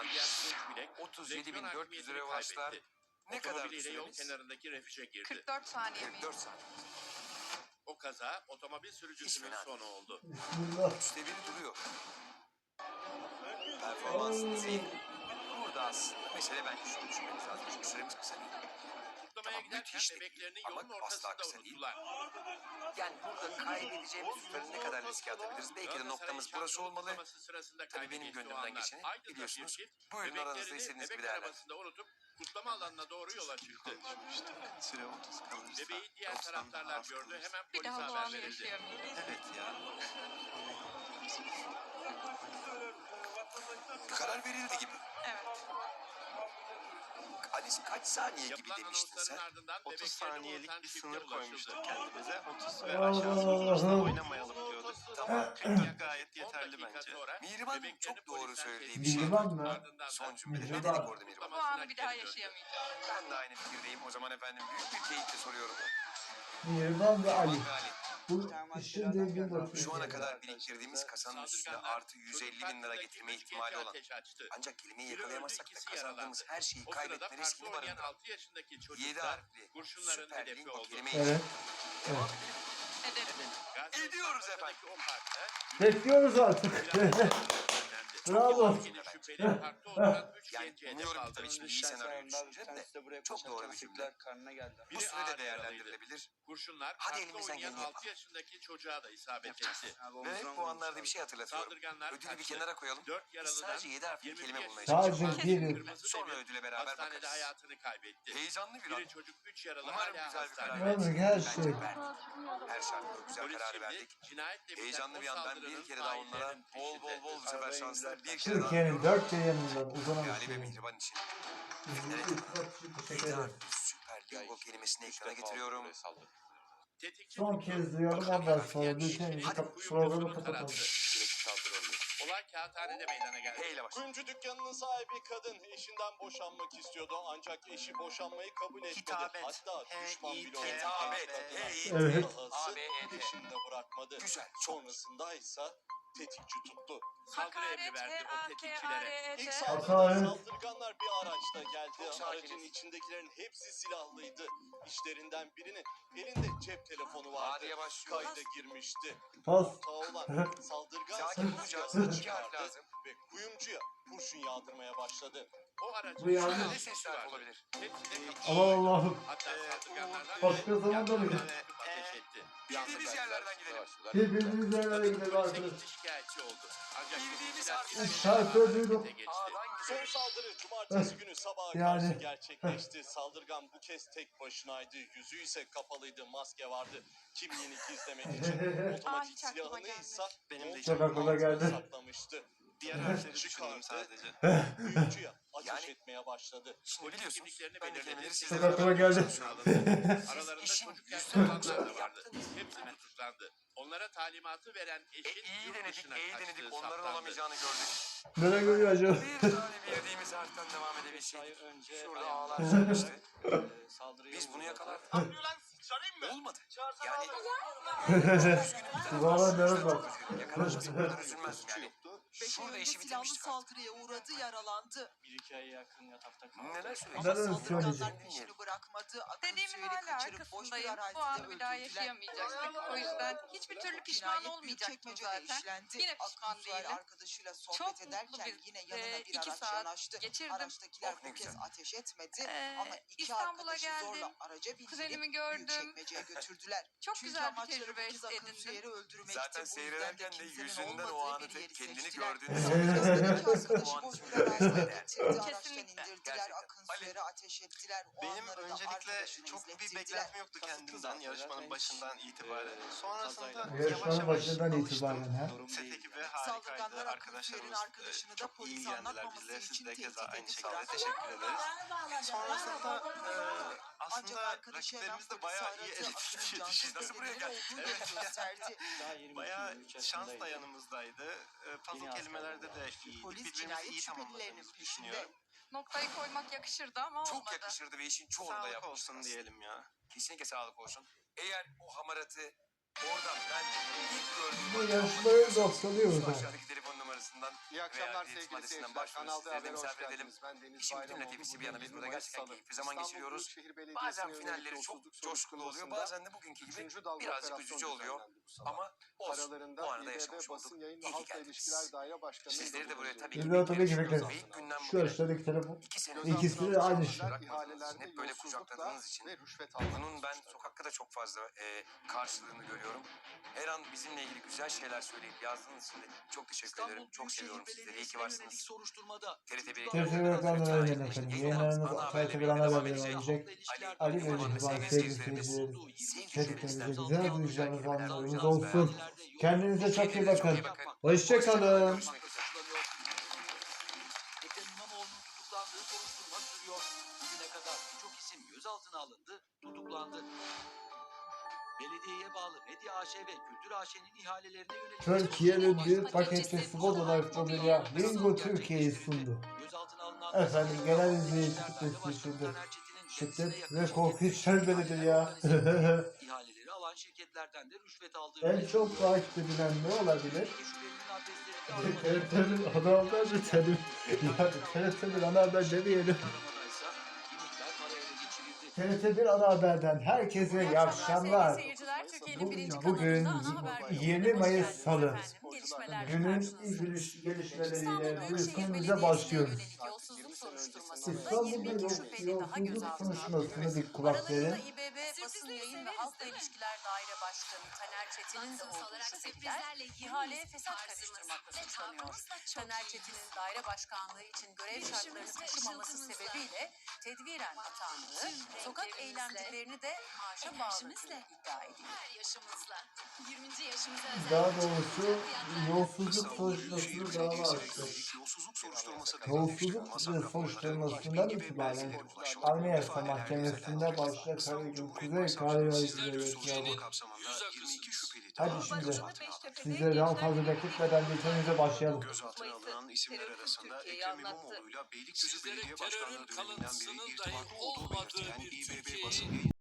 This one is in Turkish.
an Williams Bilek 37.400 liraya ulaştılar. Ne kadar Otomobiliyle yol süremiz? kenarındaki refüje girdi. 44 saniye mi? 44 saniye. O kaza otomobil sürücüsünün fena sonu oldu. Üçte biri duruyor. Performansınız iyi. Burada aslında mesele bence şunu düşünmemiz lazım. Çünkü süremiz kısa değil. Kutlamaya Tamam, giderken müthiş bebeklerini ama yolun asla ortasında kısa değil. unuttular. Yani burada kaybedeceğimiz süperin ne kadar riske atabiliriz? Belki de noktamız burası olmalı. Tabii benim gönlümden geçeni biliyorsunuz. Buyurun aranızda bebeklerini istediğiniz gibi bebek değerlendirin. arabasında unutup kutlama alanına doğru yola çıktı. Süre 30 kalırsa. Bebeği diğer 90 taraftarlar gördü. Hemen Bir polise daha haber doğanı verildi. yaşayamayacağız. Evet ya. Karar verildi gibi. Hani kaç saniye gibi Yapılan demiştin anonsların sen? ardından 30 bebeklerini saniyelik bir çifte sınır ulaşıldı. koymuştuk kendimize. 30 ve aşağısı olursa oynamayalım diyorduk. Tamam. 40 gayet 10 yeterli dakika bence. sonra Mihriban'ın bebeklerini çok doğru polisten söylediği bir şey. Mihriban mı? Ardından da Son cümlede. Ne Mihriban. dedik orada Mihriban? Bu anı bir daha yaşayamayacağız. Ben de aynı fikirdeyim. O zaman efendim büyük bir keyifle soruyorum. Mihriban ve Ali. Mihriban ve Ali. Bu işin dediği bakıyor. Şu ana kadar biriktirdiğimiz kasanın üstüne artı 150 bin lira getirme ihtimali olan ancak kelimeyi yakalayamazsak da kazandığımız her şeyi kaybetme riskini barındıran 6 yaşındaki 7 çocuklar harfli kurşunların süper lingo oldu. kelimeyi Evet. Evet. Ediyoruz parkta Bekliyoruz artık. Bravo. Şüpheli parkta oturan 3 Yani genci hedef umuyorum aldı. tabii şimdi iyi senaryo düşüneceğim de çok doğru bir cümle. karnına geldi. Bu Biri sürede ağır değerlendirilebilir Kurşunlar Hadi elimizden oynayan geleni 6 yaşındaki çocuğa da isabet Yapacağız. etti. ve bu anlarda bir şey hatırlatıyorum. Saldırganlar Ödülü bir kaçtı. kenara koyalım. 4 Biz yaralıdan sadece 7 harfli 21 kelime bulmaya yaşındaki Sadece biri. Kırmızı Sonra demir ödüle beraber hastanede bakarız. hayatını kaybetti. Heyecanlı bir an. Biri çocuk 3 yaralı Umarım hala güzel bir karar hastanede. Umarım verdik. her şey. Bence verdik. Her şartta güzel Polis kararı şimdi verdik. cinayetle biten Heyecanlı o bir an ben saldırının bir kere daha onlara faillerinin bol bol peşinde. bol bu sefer şanslar bir kere daha Türkiye'nin dört bir yanından uzanan Yani ve bir Mihriban için. Teşekkür ederim. harfli süper lingo kelimesini ekrana getiriyorum. Tetikçi Son kez duyalım ondan sonra bülten Hadi programı kapatalım. Olay kağıthanede meydana geldi. H ile başlıyor. Kuyumcu dükkanının sahibi kadın eşinden boşanmak istiyordu ancak eşi boşanmayı kabul etmedi. Hitabet. Hatta düşman bile oldu. Hitabet. Evet. dahası peşinde bırakmadı. Güzel. Sonrasında ise tetikçi tuttu. Saldırı emri Hakaret, verdi o tetikçilere. İlk saldırıda saldırganlar bir araçta Çok geldi. sakiniz. Aracın içindekilerin hepsi silahlıydı. İşlerinden birinin elinde cep telefonu vardı. Başlıyor. Kayda girmişti. Pas. Ortağı olan saldırgan Sakin olacağız. İki harf lazım. ve kuyumcuya kurşun yağdırmaya başladı. O aracın Bu şöyle sesi sesler olabilir? Hepsi de Aman Allah'ım. Hatta saldırganlardan Başka biri zaman da mı? sıkıp ateş etti. Bildiğimiz yerlerden gidelim. Birbirinize yerlere gidelim arkadaşlar. gitti şikayetçi oldu. Ancak Bildiğimiz arkadaşlar. Şarkı duydum. geçti. Son saldırı cumartesi günü sabaha Yani. karşı gerçekleşti. Saldırgan bu kez tek başınaydı. Yüzü ise kapalıydı, maske vardı. Kimliğini gizlemek için Ah, otomatik aklıma silahını ise Benim de Çok aklıma geldi. saklamıştı. Diğer harfleri Çıkardı. düşündüm sadece. Kuyumcuya ateş Yani- etmeye başladı. Şimdi biliyorsunuz kimliklerini kelimeleri Çok aklıma geldi. Aralarında çocuk yüzde yaşlı olanlar da vardı. Hepsi tutuklandı. Onlara talimatı veren E, eşin iyi yurt denedik, iyi denedik. Onların saptandı. olamayacağını gördük. Nereye görüyor acaba? Bir tane bildiğimiz harften devam Ay edebilseydik. önce Şurada ağlar e, saldırıya Biz bunu yakalardık. Olmadı. Yani Valla nereye bak. yakalanmasa bu kadar üzülmezdim yani. Şurada evinde silahlı bitirmiştik artık. saldırıya uğradı, yaralandı. Bir iki aya yakın yatakta kaldı. Neler Ama? Neler saldırganlar peşini bırakmadı. Akıl Dediğimin hala kaçırıp boş bir arkasındayım. Bu arazide anı bir daha öldürdüler. yaşayamayacaktık. O yüzden hiçbir türlü pişman Cinayet olmayacaktım Büyükçekmece'de zaten. işlendi. Yine pişman Akın değilim. arkadaşıyla sohbet Çok mutlu ederken bir, yine e, yanına bir iki araç saat yanaştı. geçirdim. Araçtakiler Oh, ne bu kez güzel. ateş etmedi Ee, ama iki İstanbul'a arkadaşı geldim. zorla araca Kuzenimi gördüm. Büyükçekmece'ye götürdüler. Çok Çünkü güzel bir amaçları tecrübe bu kız Akın edindim. Öldürmekti. Zaten Bu yüzden seyrederken de kimsenin yüzünden o olmadığı anı bir yeri kendini seçtiler. Gördüğünü Sonrasında iki sanıyorsun. arkadaşı boş bir arazide getirdi. Araçtan Kesinlikle. indirdiler. Akın ateş ettiler. O Benim anları da öncelikle çok bir izlettirdiler. beklentim yoktu kendimden yarışmanın başından hiç, itibaren. e, Sonrasında yavaş Yarışmanın yavaş başından alıştım. itibaren ha. Set ekibi harikaydı. Saldırganlar Akın Suyer'in Arkadaşlarımız e, arkadaşını da çok iyi polise ilgilendiler anlatmaması bizle. Siz için de keza tehdit aynı etti. şekilde teşekkür ederiz. Sonrasında e, Ancak aslında arkadaşı hemen rakiplerimiz de polisi bayağı aradı. iyi Akın'ın cansız Siz nasıl buraya bedeninin geldiniz? olduğunu Evet. gösterdi. Daha 22 Bayağı 23 şans da yanımızdaydı. E, puzzle Yeni kelimelerde de iyiydik. Polis Birbirimizi cinayet iyi şüphelilerinin peşinde. düşünüyorum. Noktayı koymak yakışırdı ama Çok olmadı. yakışırdı ve işin çoğunu da Sağlık yapmışsın olsun diyelim ya. Kesinlikle sağlık olsun. Eğer o hamaratı oradan ben ilk gördüğüm Bu noktalıyoruz ha. aşağıdaki telefon numarası arasından İyi akşamlar sevgili seyirciler. başvuruyoruz. Kanal Sizleri de D'ye hoş geldiniz. Ben Deniz İşin Bayramoğlu. bütün TV'si bir yana biz burada 20 gerçekten Salı. keyifli zaman İstanbul geçiriyoruz. Bazen finalleri çok coşkulu oluyor. Bazen de bugünkü gibi birazcık üzücü oluyor. Ama olsun. Aralarında Bu arada yaşamış Basın olduk. Yayın ve İyi ki Halkla geldiniz. İlişkiler Daire Başkanı Sizleri de buraya tabii ki bekleriz. Şu aşağıdaki telefon. İkisi de aynı şey. Hep böyle kucakladığınız için Bunun ben sokakta da çok fazla e, karşılığını görüyorum. Her an bizimle ilgili güzel şeyler söyleyip yazdığınız için de çok teşekkür ederim. Çok seviyorum sizleri. İyi ki varsınız. soruşturmada TRT 1 TRT bir ekranları yayınlanın efendim. Yayınlarımız TRT bir ana haberleri olacak. Ali ve Rıdvan sevgili seyirciler. Teşekkür ederiz. Güzel duyacağınız anlarımız olsun. Kendinize çok iyi bakın. Hoşçakalın. Görüşmek üzere. Ekrem İmamoğlu'nun tutuklandığı soruşturma sürüyor. Bugüne kadar birçok isim gözaltına alındı, tutuklandı. Belediyeye bağlı Medya AŞ ve Kültür AŞ'nin ihalelerine yönelik... Türkiye'nin büyük paketli spot olarak Bingo Türkiye'yi sundu. Efendim genel izleyici kitlesi şimdi şiddet ve korku içermelidir ya. İhaleleri alan şirketlerden de rüşvet aldığı... en çok takip edilen ne olabilir? TRT'nin ana haber mi dedim? Yani TRT'nin ana haber demeyelim. TRT1 ana haberden herkese iyi akşamlar. Sevgili seyirciler, Türkiye'nin Bugün- birinci bugün kanalında ana haber 20 bültenine hoş Mayıs Salı. Günün ilgili gelişmeleriyle bültenimize başlıyoruz. İstanbul'da 22 yol- şüpheli daha yolsuzluk alındı. bir kulak verin. Basın Yayın ve Halkla İlişkiler Daire Başkanı Taner Çetin'in de olduğu şüpheliler ihaleye fesat karıştırmakla suçlanıyor. Taner Çetin'in daire başkanlığı için görev şartlarını taşımaması sebebiyle tedbiren atandığı, sokak eylemcilerini de maaşa bağladığı iddia ediliyor. Her yaşımızla. 20. yaşımıza özel. Daha doğrusu yolsuzluk soruşturmasını dava açtı. Yolsuzluk soruşturması Yolsuzluk soruşturmasından itibaren Anayasa Mahkemesi'nde başta Karagül Kuzey Karayolcuları cevabı. Hadi şimdi size daha fazla bekletmeden bültenimize başlayalım. Gözaltına alınan isimler arasında Ekrem İmamoğlu'yla Beylikdüzü Belediye Başkanlığı döneminden beri irtibat olduğu belirtilen İBB basın yayın